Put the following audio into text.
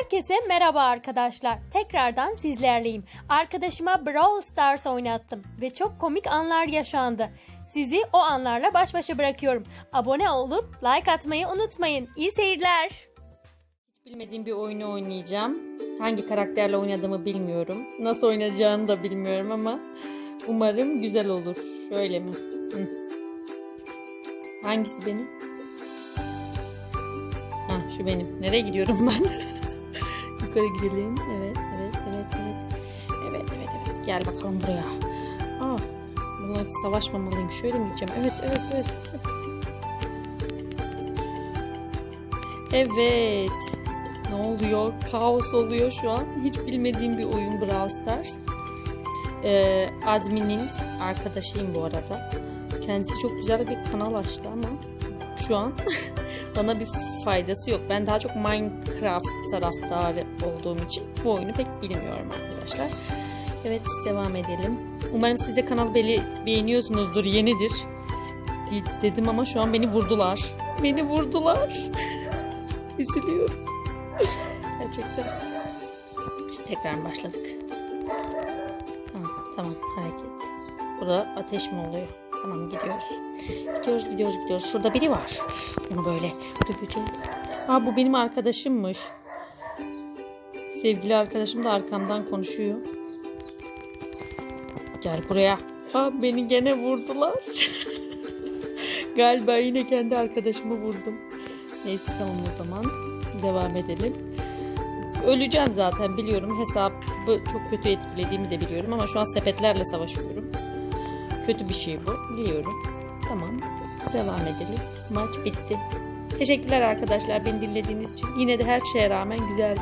Herkese merhaba arkadaşlar. Tekrardan sizlerleyim. Arkadaşıma Brawl Stars oynattım ve çok komik anlar yaşandı. Sizi o anlarla baş başa bırakıyorum. Abone olup like atmayı unutmayın. İyi seyirler. Hiç bilmediğim bir oyunu oynayacağım. Hangi karakterle oynadığımı bilmiyorum. Nasıl oynayacağını da bilmiyorum ama umarım güzel olur. Şöyle mi? Hı. Hangisi benim? Ha şu benim. Nereye gidiyorum ben? Yukarı gidelim. Evet, evet, evet, evet. Evet, evet, evet. Gel bakalım buraya. Aa, bununla savaşmamalıyım. Şöyle mi gideceğim? Evet, evet, evet. Evet. Ne oluyor? Kaos oluyor şu an. Hiç bilmediğim bir oyun Brawl Stars. Ee, admin'in arkadaşıyım bu arada. Kendisi çok güzel bir kanal açtı ama şu an bana bir faydası yok. Ben daha çok Minecraft taraftarı olduğum için bu oyunu pek bilmiyorum arkadaşlar. Evet devam edelim. Umarım siz de kanalı beli- beğeniyorsunuzdur. Yenidir. De- dedim ama şu an beni vurdular. Beni vurdular. Üzülüyorum. Gerçekten. Şimdi tekrar başladık. Ha, tamam hareket. Burada ateş mi oluyor? Tamam gidiyoruz. Gidiyoruz gidiyoruz gidiyoruz. Şurada biri var. Bunu böyle döveceğiz. Aa bu benim arkadaşımmış. Sevgili arkadaşım da arkamdan konuşuyor. Gel buraya. Aa beni gene vurdular. Galiba yine kendi arkadaşımı vurdum. Neyse tamam o zaman. Devam edelim. Öleceğim zaten biliyorum. Hesabı çok kötü etkilediğimi de biliyorum ama şu an sepetlerle savaşıyorum. Kötü bir şey bu. Biliyorum. Tamam. Devam edelim. Maç bitti. Teşekkürler arkadaşlar beni dinlediğiniz için. Yine de her şeye rağmen güzeldi.